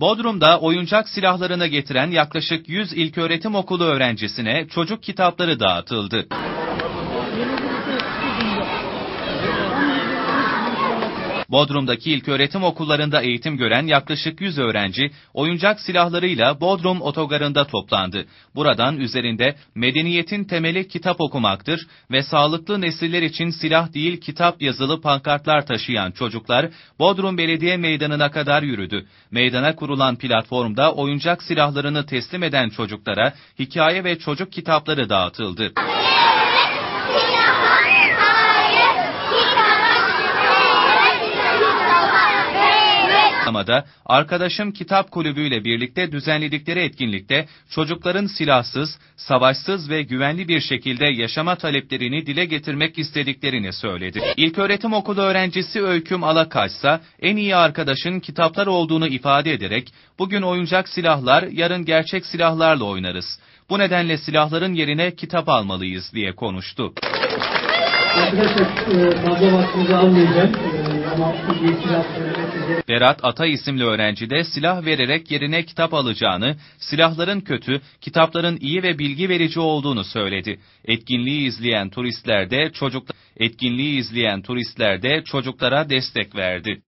Bodrum'da oyuncak silahlarını getiren yaklaşık 100 ilköğretim okulu öğrencisine çocuk kitapları dağıtıldı. Bodrum'daki ilköğretim okullarında eğitim gören yaklaşık 100 öğrenci oyuncak silahlarıyla Bodrum otogarında toplandı. Buradan üzerinde medeniyetin temeli kitap okumaktır ve sağlıklı nesiller için silah değil kitap yazılı pankartlar taşıyan çocuklar Bodrum Belediye Meydanı'na kadar yürüdü. Meydana kurulan platformda oyuncak silahlarını teslim eden çocuklara hikaye ve çocuk kitapları dağıtıldı. Amada Arkadaşım Kitap Kulübü ile birlikte düzenledikleri etkinlikte çocukların silahsız, savaşsız ve güvenli bir şekilde yaşama taleplerini dile getirmek istediklerini söyledi. İlköğretim okulu öğrencisi Öyküm Alakaşsa en iyi arkadaşın kitaplar olduğunu ifade ederek bugün oyuncak silahlar, yarın gerçek silahlarla oynarız. Bu nedenle silahların yerine kitap almalıyız diye konuştu. Arkadaşlar e, fazla vaktinizi almayacağım. Berat Ata isimli öğrenci de silah vererek yerine kitap alacağını, silahların kötü, kitapların iyi ve bilgi verici olduğunu söyledi. Etkinliği izleyen turistler de çocuk etkinliği izleyen turistler de çocuklara destek verdi.